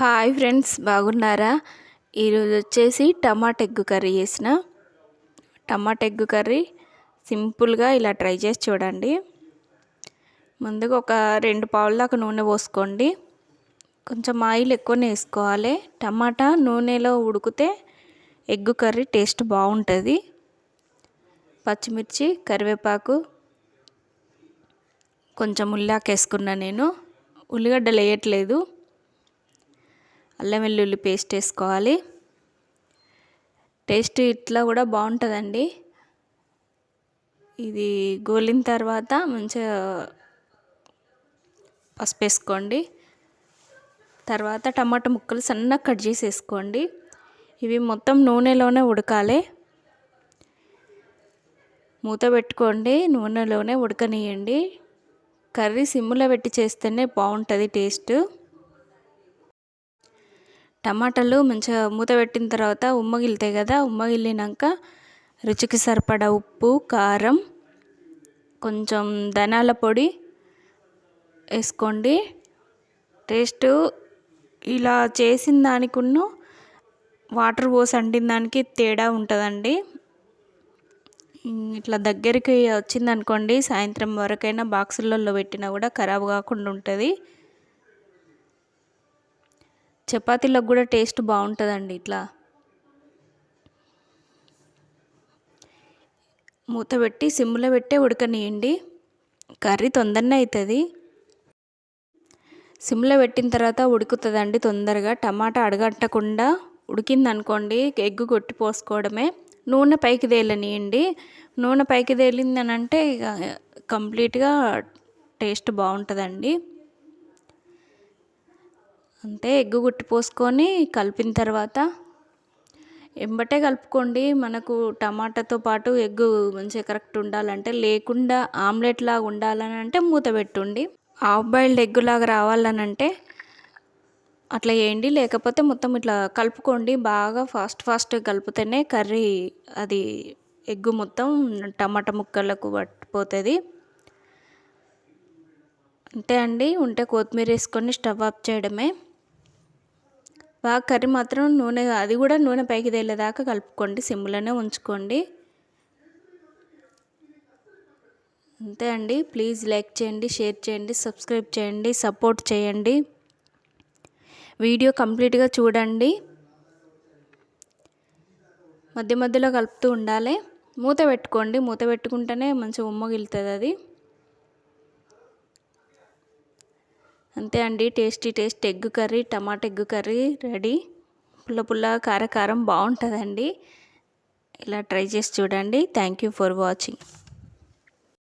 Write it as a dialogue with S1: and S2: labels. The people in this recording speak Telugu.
S1: హాయ్ ఫ్రెండ్స్ బాగున్నారా? ఈరోజు వచ్చేసి టమాటా ఎగ్ కర్రీ చేసిన. టమాటా ఎగ్ కర్రీ సింపుల్గా ఇలా ట్రై చేసి చూడండి. ముందుగా ఒక రెండు పావుల దాకా నూనె పోసుకోండి. కొంచెం ఆయిల్ ఎక్కువనే వేసుకోవాలి. టమాటా నూనెలో ఉడికితే ఎగ్ కర్రీ టేస్ట్ బాగుంటుంది. పచ్చిమిర్చి కరివేపాకు కొంచెం ఉల్లాకేసుకున్నా నేను. ఉల్లిగడ్డలు వేయట్లేదు. అల్లం వెల్లుల్లి పేస్ట్ వేసుకోవాలి. టేస్ట్ ఇట్లా కూడా బాగుంటుందండి. ఇది గోలిన తర్వాత మంచిగా పసుపు వేసుకోండి. తర్వాత టమాటా ముక్కలు సన్నగా కట్ చేసేసుకోండి. ఇవి మొత్తం నూనెలోనే ఉడకాలి. మూత పెట్టుకోండి నూనెలోనే ఉడకనియండి. కర్రీ సిమ్లో పెట్టి చేస్తేనే బాగుంటుంది టేస్ట్. టమాటాలు మంచిగా మూత పెట్టిన తర్వాత ఉమ్మగిలుతాయి కదా ఉమ్మగిలినాక రుచికి సరిపడా ఉప్పు కారం కొంచెం ధనాల పొడి వేసుకోండి. టేస్ట్ ఇలా చేసిన దానికున్న వాటర్ పోసి అండిన దానికి తేడా ఉంటుందండి. ఇట్లా దగ్గరికి వచ్చిందనుకోండి సాయంత్రం వరకైనా బాక్సులలో పెట్టినా కూడా ఖరాబ్ కాకుండా ఉంటుంది. చపాతీలకు కూడా టేస్ట్ బాగుంటుందండి ఇట్లా. మూత పెట్టి సిమ్లో పెట్టే ఉడకనియండి. కర్రీ తొందరనే అవుతుంది సిమ్లో పెట్టిన తర్వాత ఉడుకుతుందండి తొందరగా. టమాటా అడగట్టకుండా ఉడికిందనుకోండి ఎగ్గు కొట్టి పోసుకోవడమే. నూనె పైకి తేలనియండి. నూనె పైకి తేలిందని అంటే ఇక కంప్లీట్గా టేస్ట్ బాగుంటుందండి. అంతే ఎగ్గు గుట్టి పోసుకొని కలిపిన తర్వాత ఎంబటే కలుపుకోండి. మనకు టమాటాతో పాటు ఎగ్గు మంచిగా కరెక్ట్ ఉండాలంటే లేకుండా ఆమ్లెట్ లాగా ఉండాలని అంటే మూత పెట్టుండి. హాఫ్ బాయిల్డ్ ఎగ్ లాగా రావాలని అంటే అట్లా వేయండి లేకపోతే మొత్తం ఇట్లా కలుపుకోండి. బాగా ఫాస్ట్ ఫాస్ట్ కలిపితేనే కర్రీ అది ఎగ్గు మొత్తం టమాటా ముక్కలకు పట్టిపోతుంది. అంతే అండి. ఉంటే కొత్తిమీర వేసుకొని స్టవ్ ఆఫ్ చేయడమే. బాగా కర్రీ మాత్రం నూనె అది కూడా నూనె పైకి తేలేదాకా కలుపుకోండి. సిమ్లోనే ఉంచుకోండి. అంతే అండి. ప్లీజ్ లైక్ చేయండి షేర్ చేయండి సబ్స్క్రైబ్ చేయండి సపోర్ట్ చేయండి. వీడియో కంప్లీట్గా చూడండి. మధ్య మధ్యలో కలుపుతూ ఉండాలి. మూత పెట్టుకోండి. మూత పెట్టుకుంటేనే మంచిగా ఉమ్మగిలుతుంది అది. అంతే అండి. Tasty taste egg curry tomato egg curry ready. పుల్ల పుల్ల కారకారం బాగుంటుందండి. ఇలా ట్రై చేసి చూడండి. Thank you for watching.